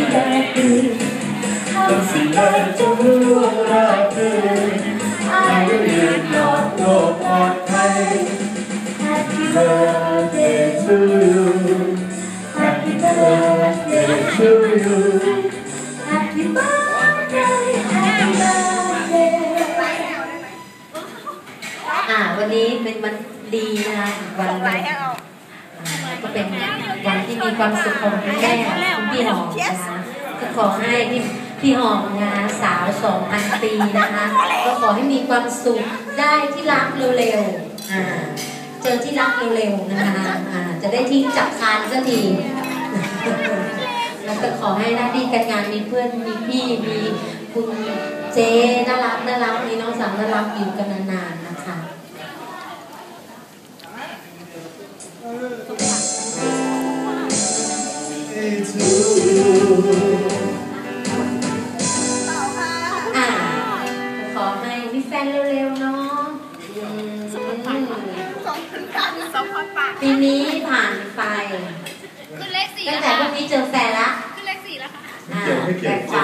ากมีแรงดีทำสิ่งใดจงรู้ราคืออายุยืนปลอดโลกปลอดภัย Happy birthday to you Happy birthday to you Happy birthday Happy birthday อ่าวันนี้เป็นวันดีนะคะวันหน เป็นวันที่มีความสุขของคุณแม่คุณพี่หอมนะคะก็ขอให้พี่พี่หอมนะคะสาวสองพันปีนะคะ ก็ขอให้มีความสุขได้ที่รักเร็วๆอ่าเจอที่รักเร็วๆนะคะอ่าจะได้ทิ้งจับคานสักทีแล้วก็ขอให้หน้าที่การงานมีเพื่อนมีพี่มีคุณเจน่ารักน่ารักมีน้องสาวน่ารักอยู่กันนานๆนะคะ to you อ่าขอให้มีแฟนเร็วๆเนาะอืมสองพันปากปีนี้ผ่านไปขึ้นเลขสี่ตั้งแล้วแต่พวค่ะกนี้เจอแฟนละขึ้นเลขสี่แล้วค่ะ อ่าเกี่ยวไม่เกี่ยวแต่